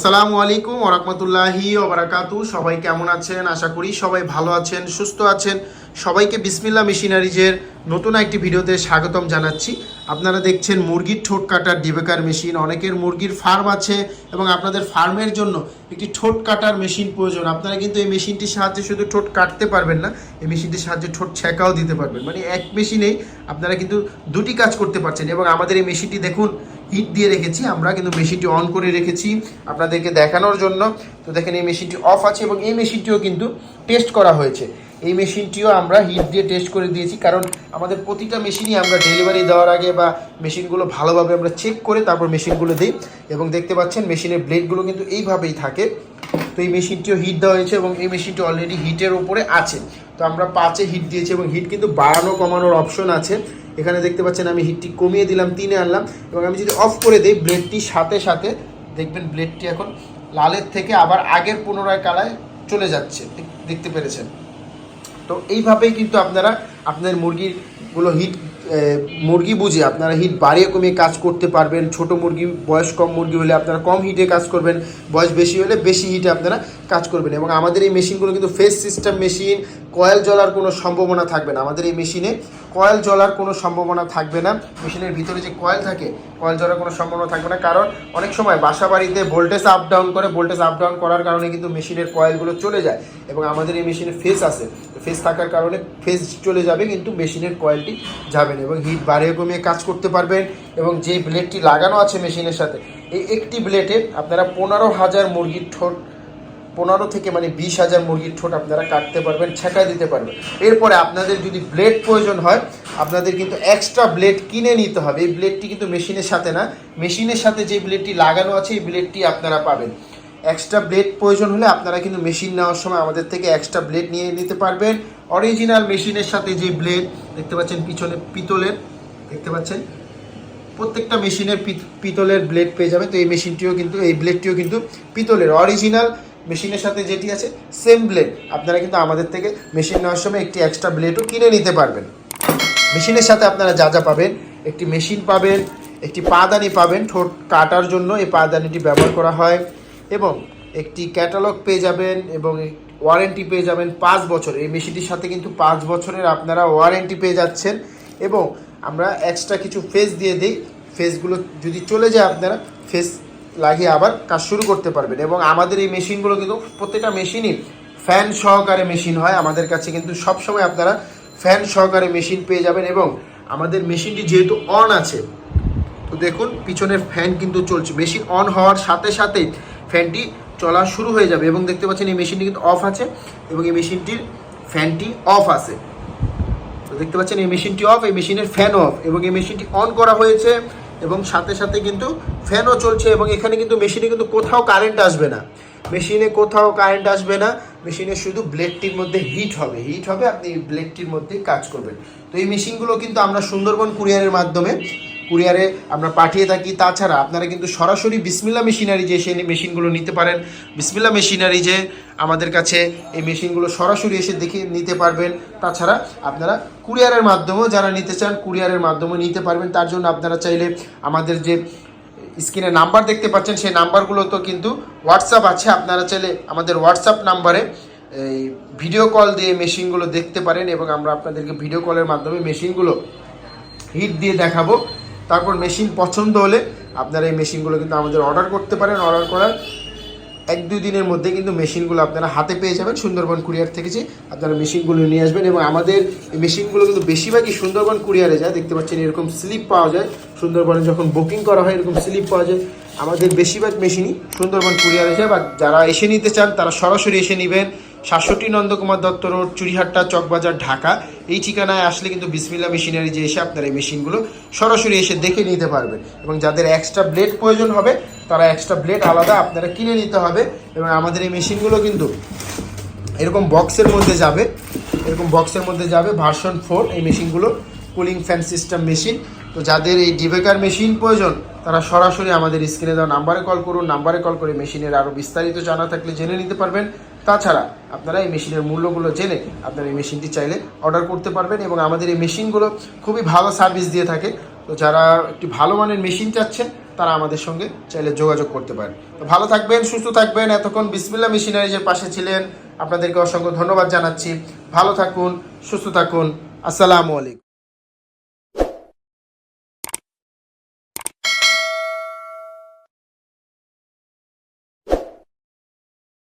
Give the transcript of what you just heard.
আসসালামু আলাইকুম ওরহমতুল্লাহি ওবরাকাতু সবাই কেমন আছেন? আশা করি সবাই ভালো আছেন, সুস্থ আছেন। সবাইকে বিসমিল্লা মেশিনারিজের নতুন একটি ভিডিওতে স্বাগতম জানাচ্ছি। আপনারা দেখছেন মুরগির ঠোঁট কাটার ডিবেকার মেশিন। অনেকের মুরগির ফার্ম আছে এবং আপনাদের ফার্মের জন্য একটি ঠোঁট কাটার মেশিন প্রয়োজন। আপনারা কিন্তু এই মেশিনটির সাহায্যে শুধু ঠোঁট কাটতে পারবেন না, এই মেশিনটির সাহায্যে ঠোঁট ছেঁকাও দিতে পারবেন। মানে এক মেশিনেই আপনারা কিন্তু দুটি কাজ করতে পারছেন এবং আমাদের এই মেশিনটি দেখুন হিট দিয়ে রেখেছি, আমরা কিন্তু মেশিনটি অন করে রেখেছি আপনাদেরকে দেখানোর জন্য। তো দেখেন এই মেশিনটি অফ আছে এবং এই মেশিনটিও কিন্তু টেস্ট করা হয়েছে। এই মেশিনটিও আমরা হিট দিয়ে টেস্ট করে দিয়েছি, কারণ আমাদের প্রতিটা মেশিনই আমরা ডেলিভারি দেওয়ার আগে বা মেশিনগুলো ভালোভাবে আমরা চেক করে তারপর মেশিনগুলো দিই। এবং দেখতে পাচ্ছেন মেশিনের ব্লেডগুলো কিন্তু এইভাবেই থাকে। তো এই মেশিনটিও হিট দেওয়া হয়েছে এবং এই মেশিনটি অলরেডি হিটের ওপরে আছে। তো আমরা পাঁচে হিট দিয়েছি এবং হিট কিন্তু বাড়ানো কমানোর অপশন আছে। এখানে দেখতে পাচ্ছেন আমি হিটটি কমিয়ে দিলাম, তিনে আনলাম এবং আমি যদি অফ করে দিই ব্লেডটির সাথে সাথে, দেখবেন ব্লেডটি এখন লালের থেকে আবার আগের পুনরায় কালায় চলে যাচ্ছে দেখতে পেরেছেন। তো এইভাবেই কিন্তু আপনারা আপনাদের মুরগিগুলো হিট মুরগি বুঝে আপনারা হিট বাড়িয়ে কমিয়ে কাজ করতে পারবেন। ছোট মুরগি, বয়স কম মুরগি হলে আপনারা কম হিটে কাজ করবেন। বয়স বেশি হলে বেশি হিটে আপনারা কাজ করবেন এবং আমাদের এই মেশিনগুলো কিন্তু ফেস সিস্টেম মেশিন কয়েল জ্বলার কোনো সম্ভাবনা থাকবে না। আমাদের এই মেশিনে কয়েল জ্বলার কোনো সম্ভাবনা থাকবে না। মেশিনের ভিতরে যে কয়েল থাকে, কয়েল জ্বলার কোনো সম্ভাবনা থাকবে না। কারণ অনেক সময় বাসা বাড়িতে ভোল্টেজ আপ ডাউন করে ভোল্টেজ আপ ডাউন করার কারণে কিন্তু মেশিনের কয়েলগুলো চলে যায় এবং আমাদের এই মেশিনে ফেস আছে। ফেস থাকার কারণে ফেস চলে যাবে কিন্তু মেশিনের কয়েলটি যাবে না এবং হিট বাড়িয়ে কমিয়ে কাজ করতে পারবেন এবং যে ব্লেডটি লাগানো আছে মেশিনের সাথে, এই একটি ব্লেডে আপনারা পনেরো হাজার মুরগির ঠোঁট পনেরো থেকে মানে বিশ হাজার মুরগির ঠোঁট আপনারা কাটতে পারবেন, ছেঁকা দিতে পারবেন। এরপরে আপনাদের যদি ব্লেড প্রয়োজন হয়, আপনাদের কিন্তু এক্সট্রা ব্লেড কিনে নিতে হবে। এই ব্লেডটি কিন্তু মেশিনের সাথে না। মেশিনের সাথে যে ব্লেডটি লাগানো আছে, এই ব্লেডটি আপনারা পাবেন। এক্সট্রা ব্লেড প্রয়োজন হলে আপনারা কিন্তু মেশিন নেওয়ার সময় আমাদের থেকে এক্সট্রা ব্লেড নিয়ে নিতে পারবেন। অরিজিনাল মেশিনের সাথে যে ব্লেড, দেখতে পাচ্ছেন পিছনে পিতলের, দেখতে পাচ্ছেন? প্রত্যেকটা মেশিনের পিতলের ব্লেড পেয়ে যাবে তো এই মেশিনটিও কিন্তু, এই ব্লেডটিও কিন্তু পিতলের। অরিজিনাল মেশিনের সাথে যেটি আছে সেম ব্লেড আপনারা কিন্তু আমাদের থেকে মেশিন নেওয়ার সময় একটি এক্সট্রা ব্লেডও কিনে নিতে পারবেন। মেশিনের সাথে আপনারা যা যা পাবেন, একটি মেশিন পাবেন, একটি পাদানি পাবেন, ঠোঁট কাটার জন্য এই পাদানিটি ব্যবহার করা হয় এবং একটি ক্যাটালগ পেয়ে যাবেন এবং ওয়ারেন্টি পেয়ে যাবেন পাঁচ বছর এই মেশিনটির সাথে কিন্তু পাঁচ বছরের আপনারা ওয়ারেন্টি পেয়ে যাচ্ছেন এবং আমরা এক্সট্রা কিছু ফেস দিয়ে দিই। ফেসগুলো যদি চলে যায় আপনারা ফেস লাগিয়ে আবার কাজ শুরু করতে পারবেন। এবং আমাদের এই মেশিনগুলো কিন্তু প্রত্যেকটা মেশিনই ফ্যান সহকারে মেশিন হয়। আমাদের কাছে কিন্তু সবসময় আপনারা ফ্যান সহকারে মেশিন পেয়ে যাবেন এবং আমাদের মেশিনটি যেহেতু অন আছে, তো দেখুন পিছনের ফ্যান কিন্তু চলছে। মেশিন অন হওয়ার সাথে সাথেই ফ্যানটি চলা শুরু হয়ে যাবে এবং দেখতে পাচ্ছেন এই মেশিনটি কিন্তু অফ আছে এবং এই মেশিনটির ফ্যানটি অফ আছে। তো দেখতে পাচ্ছেন এই মেশিনটি অফ, এই মেশিনের ফ্যান অফ এবং এই মেশিনটি অন করা হয়েছে এবং সাথে সাথে কিন্তু ফ্যানও চলছে এবং এখানে কিন্তু মেশিনে কিন্তু কোথাও কারেন্ট আসবে না। মেশিনে কোথাও কারেন্ট আসবে না। মেশিনে শুধু ব্লেডটির মধ্যে হিট হবে। হিট হবে, আপনি ব্লেডটির মধ্যেই কাজ করবেন। তো এই মেশিনগুলো কিন্তু আমরা সুন্দরবন কুরিয়ারের মাধ্যমে কুরিয়ারে আমরা পাঠিয়ে থাকি। তাছাড়া আপনারা কিন্তু সরাসরি বিসমিল্লা মেশিনারি যে সেই মেশিনগুলো নিতে পারেন। বিসমিল্লা মেশিনারি যে আমাদের কাছে এই মেশিনগুলো সরাসরি এসে দেখে নিতে পারবেন। তাছাড়া আপনারা কুরিয়ারের মাধ্যমেও যারা নিতে চান, কুরিয়ারের মাধ্যমে নিতে পারবেন। তার জন্য আপনারা চাইলে আমাদের যে স্ক্রিনে নাম্বার দেখতে পাচ্ছেন, সেই নাম্বারগুলো তো কিন্তু হোয়াটসঅ্যাপ আছে। আপনারা চাইলে আমাদের হোয়াটসঅ্যাপ নাম্বারে এই ভিডিও কল দিয়ে মেশিনগুলো দেখতে পারেন এবং আমরা আপনাদেরকে ভিডিও কলের মাধ্যমে মেশিনগুলো হিট দিয়ে দেখাবো। তারপর মেশিন পছন্দ হলে আপনারা এই মেশিনগুলো কিন্তু আমাদের অর্ডার করতে পারেন অর্ডার করার এক দুই দিনের মধ্যে কিন্তু মেশিনগুলো আপনারা হাতে পেয়ে যাবেন সুন্দরবন কুরিয়ার থেকে যে আপনারা মেশিনগুলো নিয়ে আসবেন এবং আমাদের এই মেশিনগুলো কিন্তু বেশিরভাগই সুন্দরবন কুরিয়ারে যায়। দেখতে পাচ্ছেন এরকম স্লিপ পাওয়া যায়। সুন্দরবনে যখন বুকিং করা হয় এরকম স্লিপ পাওয়া যায়। আমাদের বেশিরভাগ মেশিনই সুন্দরবন কুরিয়ারে যায় বা যারা এসে নিতে চান তারা সরাসরি এসে নেবেন। সাতষট্টি নন্দকুমার দত্ত রোড চুরিহাট্টা চকবাজার, ঢাকা। এই ঠিকানায় আসলে কিন্তু বিসমিল্লা মেশিনারি যে এসে আপনারা এই মেশিনগুলো সরাসরি এসে দেখে নিতে পারবেন এবং যাদের এক্সট্রা ব্লেড প্রয়োজন হবে, তারা এক্সট্রা ব্লেড আলাদা আপনারা কিনে নিতে হবে। এবং আমাদের এই মেশিনগুলো কিন্তু এরকম বক্সের মধ্যে যাবে, এরকম বক্সের মধ্যে যাবে ভার্সন ফোর এই মেশিনগুলো কুলিং ফ্যান সিস্টেম মেশিন তো যাদের এই ডিবেকার মেশিন প্রয়োজন, তারা সরাসরি আমাদের স্ক্রিনে দেওয়া নাম্বারে কল করুন। নাম্বারে কল করে মেশিনের আরও বিস্তারিত জানা থাকলে জেনে নিতে পারবেন। তাছাড়া আপনারা এই মেশিনের মূল্যগুলো জেনে আপনারা এই মেশিনটি চাইলে অর্ডার করতে পারবেন এবং আমাদের এই মেশিনগুলো খুবই ভালো সার্ভিস দিয়ে থাকে। তো যারা একটি ভালো মানের মেশিন চাচ্ছেন, তারা আমাদের সঙ্গে চাইলে যোগাযোগ করতে পারেন। তো ভালো থাকবেন, সুস্থ থাকবেন। এতক্ষণ বিসমিল্লা মেশিনারিজের পাশে ছিলেন, আপনাদেরকে অসংখ্য ধন্যবাদ জানাচ্ছি। ভালো থাকুন, সুস্থ থাকুন। আসসালামু আলাইকুম।